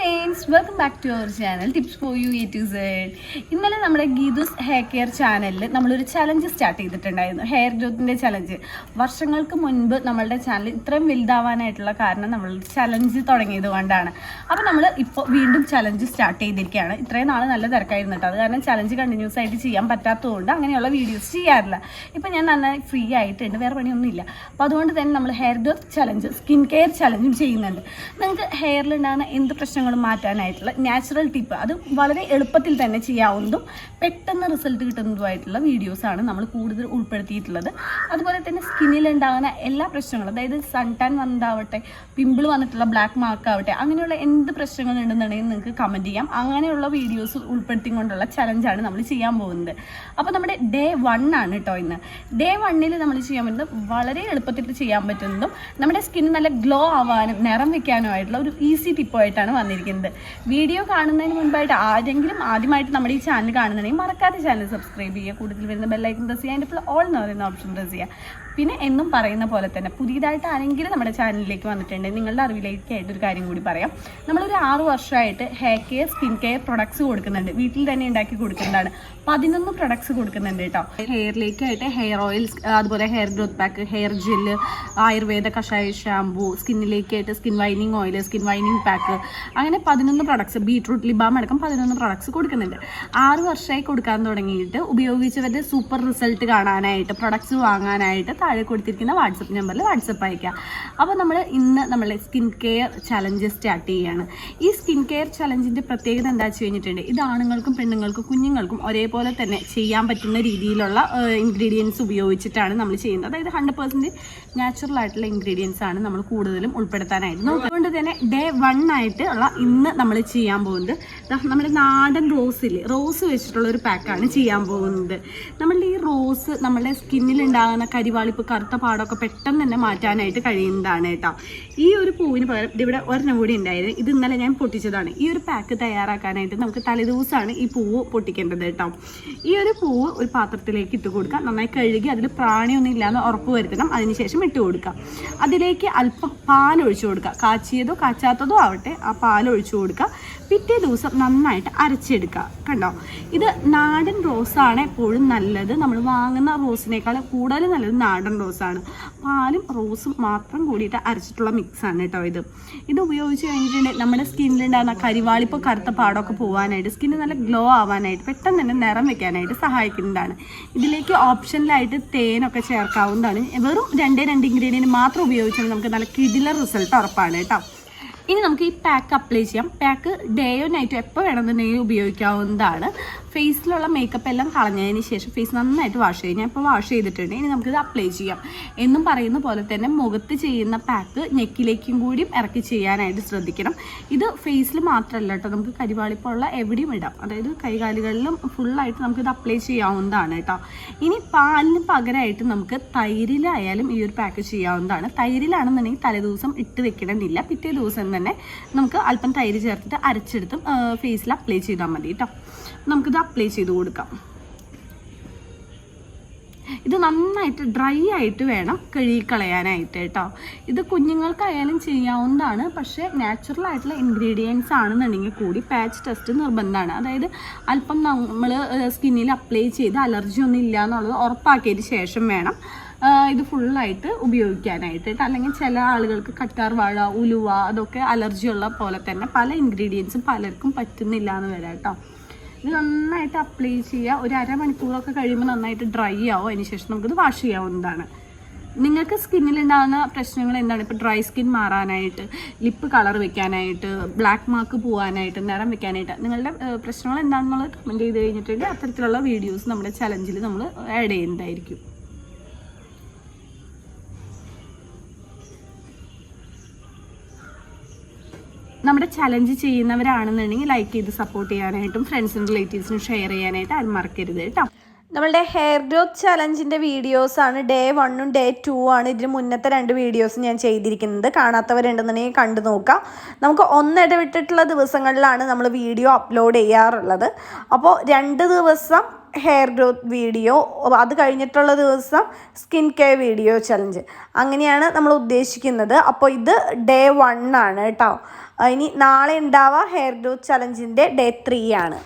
Bye. Friends welcome back to our channel tips for you A to Z ഇന്നലെ നമ്മുടെ Geethu's hair care ചാനലിൽ നമ്മളൊരു challenge start ചെയ്തിട്ടുണ്ടായിരുന്നു hair ഗ്രോത്തിന്റെ ചലഞ്ച് വർഷങ്ങൾക്ക് മുൻപ് നമ്മളുടെ ചാനൽ ഇത്രയും വലുതാവാനായിട്ടുള്ള കാരണം നമ്മൾ ചലഞ്ച് തുടങ്ങിയത് കൊണ്ടാണ്. അപ്പോൾ നമ്മൾ ഇപ്പോൾ വീണ്ടും ചലഞ്ച് സ്റ്റാർട്ട് ചെയ്തിരിക്കുകയാണ്. ഇത്രയും നാൾ നല്ല തിരക്കായിരുന്നു കേട്ടോ അത് കാരണം ചലഞ്ച് കണ്ടിന്യൂസ് ആയിട്ട് ചെയ്യാൻ പറ്റാത്തതുകൊണ്ട് അങ്ങനെയുള്ള വീഡിയോസ് ചെയ്യാറില്ല. ഇപ്പോൾ ഞാൻ നന്നായി ഫ്രീ ആയിട്ടുണ്ട് വേറെ പണിയൊന്നുമില്ല. അപ്പോൾ അതുകൊണ്ട് തന്നെ നമ്മൾ hair growth challenge skin care ചലഞ്ചും ചെയ്യുന്നുണ്ട്. നിങ്ങൾക്ക് ഹെയറിലുണ്ടാകുന്ന എന്ത് പ്രശ്നങ്ങളും മാറ്റാനായിട്ടുള്ള നാച്ചുറൽ ടിപ്പ് അത് വളരെ എളുപ്പത്തിൽ തന്നെ ചെയ്യാവുന്നതും പെട്ടെന്ന് റിസൾട്ട് കിട്ടുന്നതുമായിട്ടുള്ള വീഡിയോസാണ് നമ്മൾ കൂടുതൽ ഉൾപ്പെടുത്തിയിട്ടുള്ളത്. അതുപോലെ തന്നെ സ്കിന്നിൽ ഉണ്ടാകുന്ന എല്ലാ പ്രശ്നങ്ങളും അതായത് സൺ ടാൻ വന്നതാവട്ടെ പിമ്പിൾ വന്നിട്ടുള്ള ബ്ലാക്ക് മാർക്ക് ആവട്ടെ അങ്ങനെയുള്ള എന്ത് പ്രശ്നങ്ങളുണ്ടെന്നുണ്ടെങ്കിൽ നിങ്ങൾക്ക് കമന്റ് ചെയ്യാം. അങ്ങനെയുള്ള വീഡിയോസ് ഉൾപ്പെടുത്തിക്കൊണ്ടുള്ള ചലഞ്ചാണ് നമ്മൾ ചെയ്യാൻ പോകുന്നത്. അപ്പോൾ നമ്മുടെ ഡേ വൺ ആണ് കേട്ടോ ഇന്ന്. ഡേ വണ്ണിൽ നമ്മൾ ചെയ്യാൻ പറ്റുന്നത് വളരെ എളുപ്പത്തിൽ ചെയ്യാൻ പറ്റുന്നതും നമ്മുടെ സ്കിൻ നല്ല ഗ്ലോ ആവാനും നിറം വെക്കാനും ആയിട്ടുള്ള ഒരു ഈസി ടിപ്പായിട്ടാണ് വന്നിരിക്കുന്നത്. വീഡിയോ കാണുന്നതിന് മുൻപായിട്ട് ആരെങ്കിലും ആദ്യമായിട്ട് നമ്മുടെ ഈ ചാനൽ കാണുന്നുണ്ടെങ്കിൽ മറക്കാതെ ചാനൽ സബ്സ്ക്രൈബ് ചെയ്യുക. കൂടുതൽ വരുന്ന ബെല്ലൈക്കൺ പ്രസ് ചെയ്യുക അതിന്റെ ഇപ്പോൾ ഓൾ എന്ന് പറയുന്ന ഓപ്ഷൻ പ്രസ് ചെയ്യുക. പിന്നെ എന്നും പറയുന്ന പോലെ തന്നെ പുതിയതായിട്ട് ആരെങ്കിലും നമ്മുടെ ചാനലിലേക്ക് വന്നിട്ടുണ്ട് നിങ്ങളുടെ അറിവിലേക്കായിട്ട് ഒരു കാര്യം കൂടി പറയാം. നമ്മളൊരു ആറ് വർഷമായിട്ട് hair care skin care products കൊടുക്കുന്നുണ്ട്. വീട്ടിൽ തന്നെ ഉണ്ടാക്കി കൊടുക്കുന്നതാണ്. പതിനൊന്ന് പ്രൊഡക്ട്സ് കൊടുക്കുന്നുണ്ട് കേട്ടോ. ഹെയറിലേക്കായിട്ട് ഹെയർ ഓയിൽസ് അതുപോലെ hair growth pack hair gel Ayurveda കഷായ ഷാംപൂ സ്കിന്നിലേക്കായിട്ട് സ്കിൻ വൈനിങ് ഓയിൽ സ്കിൻ വൈനിങ് പാക്ക് അങ്ങനെ പതിനൊന്ന് പ്രൊഡക്ട്സ് ബീട്രൂട്ട് ലിബാം അടക്കം പതിനൊന്ന് പ്രൊഡക്ട്സ് കൊടുക്കുന്നുണ്ട്. ആറ് വർഷമായി കൊടുക്കാൻ തുടങ്ങിയിട്ട് ഉപയോഗിച്ചവരുടെ സൂപ്പർ റിസൾട്ട് കാണാനായിട്ട് പ്രൊഡക്ട്സ് വാങ്ങാനായിട്ട് താഴെ കൊടുത്തിരിക്കുന്ന വാട്സപ്പ് നമ്പറിൽ വാട്സപ്പ് അയക്കാം അപ്പോൾ നമ്മൾ ഇന്ന് നമ്മളെ സ്കിൻ കെയർ ചലഞ്ച് സ്റ്റാർട്ട് ചെയ്യുകയാണ് ഈ സ്കിൻ കെയർ ചലഞ്ചിന്റെ പ്രത്യേകത എന്താ വെച്ച് കഴിഞ്ഞിട്ടുണ്ട് ഇത് ആണുങ്ങൾക്കും പെണ്ണുങ്ങൾക്കും കുഞ്ഞുങ്ങൾക്കും ഒരേപോലെ തന്നെ ചെയ്യാൻ പറ്റുന്ന രീതിയിലുള്ള ഇൻഗ്രീഡിയൻസ് ഉപയോഗിച്ചിട്ടാണ് നമ്മൾ ചെയ്യുന്നത്. അതായത് ഹൺഡ്രഡ് പെർസെന്റ് നാച്ചുറൽ ആയിട്ടുള്ള ഇൻഗ്രീഡിയൻസ് ആണ് നമ്മൾ കൂടുതലും ഉൾപ്പെടുത്താനായിട്ട് അതുകൊണ്ട് തന്നെ ഡേ വൺ ആയിട്ട് ഉള്ള ഇന്ന് നമ്മൾ ചെയ്യാൻ പോകുന്നത്. നമ്മുടെ നാടൻ റോസിൽ റോസ് വെച്ചിട്ടുള്ള ഒരു പാക്കാണ് ചെയ്യാൻ പോകുന്നത്. നമ്മളുടെ ഈ റോസ് നമ്മുടെ സ്കിന്നിൽ ഉണ്ടാകുന്ന കരിവാളിപ്പ് കറുത്ത പാടമൊക്കെ പെട്ടെന്ന് തന്നെ മാറ്റാനായിട്ട് കഴിയുന്നതാണ് കേട്ടോ. ഈ ഒരു പൂവിന് പകരം ഇവിടെ ഒരെണ്ണം കൂടി ഉണ്ടായിരുന്നു. ഇത് ഇന്നലെ ഞാൻ പൊട്ടിച്ചതാണ്. ഈ ഒരു പാക്ക് തയ്യാറാക്കാനായിട്ട് നമുക്ക് തലേദിവസമാണ് ഈ പൂവ് പൊട്ടിക്കേണ്ടത് കേട്ടോ. ഈ ഒരു പൂവ് ഒരു പാത്രത്തിലേക്ക് ഇട്ട് കൊടുക്കാം. നന്നായി കഴുകി അതിൽ പ്രാണിയൊന്നും ഇല്ലാന്ന് ഉറപ്പ് വരുത്തണം. അതിനുശേഷം ഇട്ട് കൊടുക്കാം. അതിലേക്ക് അല്പം പാൽ ഒഴിച്ചു കൊടുക്കുക കാച്ചിയതോ കാച്ചാത്തതോ ആവട്ടെ ആ പാൽ ഒഴിച്ചു കൊടുക്കുക. പിറ്റേ ദിവസം നന്നായിട്ട് അരച്ചെടുക്കുക. കണ്ടോ? ഇത് നാടൻ റോസാണ് എപ്പോഴും നല്ലത്. നമ്മൾ വാങ്ങുന്ന റോസിനേക്കാൾ കൂടുതൽ നല്ലത് നാടൻ റോസാണ് പാലും റോസും മാത്രം കൂടിയിട്ട് അരച്ചിട്ടുള്ള മിക്സാണ് കേട്ടോ ഇത്. ഇത് ഉപയോഗിച്ച് കഴിഞ്ഞിട്ടുണ്ടെങ്കിൽ നമ്മുടെ സ്കിന്നിലുണ്ടാകുന്ന കരിവാളിപ്പോൾ കറുത്ത പാടമൊക്കെ പോകാനായിട്ട് സ്കിന്ന് നല്ല ഗ്ലോ ആവാനായിട്ട് പെട്ടെന്ന് തന്നെ നിറം വെക്കാനായിട്ട് സഹായിക്കുന്നതാണ്. ഇതിലേക്ക് ഓപ്ഷനിലായിട്ട് തേനൊക്കെ ചേർക്കാവുന്നതാണ്. വെറും രണ്ടേ രണ്ട് ഇൻഗ്രീഡിയന്റ് മാത്രം ഉപയോഗിച്ചാൽ നമുക്ക് നല്ല കിടിലർ റിസൾട്ട് ഉറപ്പാണ് കേട്ടോ. ഇനി നമുക്ക് ഈ പാക്ക് അപ്ലൈ ചെയ്യാം. പാക്ക് ഡേയോ നൈറ്റോ എപ്പോൾ വേണമെന്നുണ്ടെങ്കിൽ ഉപയോഗിക്കാവുന്നതാണ്. ഫേസിലുള്ള മേക്കപ്പ് എല്ലാം കളഞ്ഞതിന് ശേഷം ഫേസ് നന്നായിട്ട് വാഷ് ചെയ്യും ഞാൻ ഇപ്പോൾ വാഷ് ചെയ്തിട്ടുണ്ട്. ഇനി നമുക്കിത് അപ്ലൈ ചെയ്യാം. എന്നും പറയുന്ന പോലെ തന്നെ മുഖത്ത് ചെയ്യുന്ന പാക്ക് നെക്കിലേക്കും കൂടി ഇറക്കി ചെയ്യാനായിട്ട് ശ്രദ്ധിക്കണം. ഇത് ഫേസിൽ മാത്രമല്ല കേട്ടോ. നമുക്ക് കരിവാളിപ്പുള്ള എവിടെയും ഇടാം. അതായത് കൈകാലുകളിലും ഫുള്ളായിട്ട് നമുക്കിത് അപ്ലൈ ചെയ്യാവുന്നതാണ് കേട്ടോ. ഇനി പാലിന് പകരമായിട്ട് നമുക്ക് തൈരിലായാലും ഈ ഒരു പാക്ക് ചെയ്യാവുന്നതാണ്. തൈരിലാണെന്നുണ്ടെങ്കിൽ തലേദിവസം ഇട്ട് വെക്കണമെന്നില്ല പിറ്റേ ദിവസം നമുക്ക് അല്പം തൈര് ചേർത്തിട്ട് അരച്ചെടുത്തും ഫേസിൽ അപ്ലൈ ചെയ്താൽ മതി കേട്ടോ നമുക്കിത് അപ്ലൈ ചെയ്ത് കൊടുക്കാം. ഇത് നന്നായിട്ട് ഡ്രൈ ആയിട്ട് വേണം കഴുകിക്കളയാനായിട്ട് കേട്ടോ ഇത് കുഞ്ഞുങ്ങൾക്കായാലും ചെയ്യാവുന്നതാണ് പക്ഷേ നാച്ചുറൽ ആയിട്ടുള്ള ഇൻഗ്രീഡിയൻസ് ആണെന്നുണ്ടെങ്കിൽ കൂടി പാച്ച് ടെസ്റ്റ് നിർബന്ധമാണ്. അതായത് അല്പം നമ്മൾ സ്കിന്നിൽ അപ്ലൈ ചെയ്ത് അലർജി ഒന്നും ഇല്ല എന്നുള്ളത് ഉറപ്പാക്കിയതിന് ശേഷം വേണം. ഇത് ഫുള്ളായിട്ട് ഉപയോഗിക്കാനായിട്ട്. അല്ലെങ്കിൽ ചില ആളുകൾക്ക് കറ്റാർ വാഴ ഉലുവ അതൊക്കെ അലർജി ഉള്ള പോലെ തന്നെ പല ഇൻഗ്രീഡിയൻസും പലർക്കും പറ്റുന്നില്ല എന്ന് വരാം കേട്ടോ. ഇത് നന്നായിട്ട് അപ്ലൈ ചെയ്യുക. ഒരു അരമണിക്കൂറൊക്കെ കഴിയുമ്പോൾ നന്നായിട്ട് ഡ്രൈ ആവും. അതിനുശേഷം നമുക്കിത് വാഷ് ചെയ്യാവുന്നതാണ്. നിങ്ങൾക്ക് സ്കിന്നിലുണ്ടാകുന്ന പ്രശ്നങ്ങൾ എന്താണ്? ഇപ്പോൾ ഡ്രൈ സ്കിൻ മാറാനായിട്ട് ലിപ്പ് കളർ വെക്കാനായിട്ട് ബ്ലാക്ക് മാർക്ക് പോകാനായിട്ട് നിറം വെക്കാനായിട്ട് നിങ്ങളുടെ പ്രശ്നങ്ങൾ എന്താണെന്നുള്ളത് കമന്റ് ചെയ്ത് കഴിഞ്ഞിട്ടുണ്ടെങ്കിൽ അത്തരത്തിലുള്ള വീഡിയോസ് നമ്മുടെ ചലഞ്ചിൽ നമ്മൾ ആഡ് ചെയ്യുന്നതായിരിക്കും. നമ്മുടെ ചലഞ്ച് ചെയ്യുന്നവരാണെന്നുണ്ടെങ്കിൽ ലൈക്ക് ചെയ്ത് സപ്പോർട്ട് ചെയ്യാനായിട്ടും ഫ്രണ്ട്സിനും റിലേറ്റീവ്സിനും ഷെയർ ചെയ്യാനായിട്ട് ആരും മറക്കരുത് കേട്ടോ. നമ്മളുടെ ഹെയർ ഗ്രോത്ത് ചലഞ്ചിന്റെ വീഡിയോസാണ് ഡേ വണ്ണും ഡേ ടൂ ആണ് ഇതിന് മുന്നത്തെ രണ്ട് വീഡിയോസ് ഞാൻ ചെയ്തിരിക്കുന്നത്. കാണാത്തവരുണ്ടെന്നുണ്ടെങ്കിൽ കണ്ടു നോക്കാം. നമുക്ക് ഒന്നിടവിട്ടിട്ടുള്ള ദിവസങ്ങളിലാണ് നമ്മൾ വീഡിയോ അപ്ലോഡ് ചെയ്യാറുള്ളത്. അപ്പോൾ രണ്ട് ദിവസം ഹെയർ ഗ്രോത്ത് വീഡിയോ അത് കഴിഞ്ഞിട്ടുള്ള ദിവസം സ്കിൻ കെയർ വീഡിയോ ചലഞ്ച് അങ്ങനെയാണ് നമ്മൾ ഉദ്ദേശിക്കുന്നത്. അപ്പോൾ ഇത് ഡേ വൺ ആണ് കേട്ടോ. ഇനി നാളെ ഉണ്ടാവുക ഹെയർ ഗ്രോത്ത് ചലഞ്ചിന്റെ ഡേ ത്രീ ആണ്.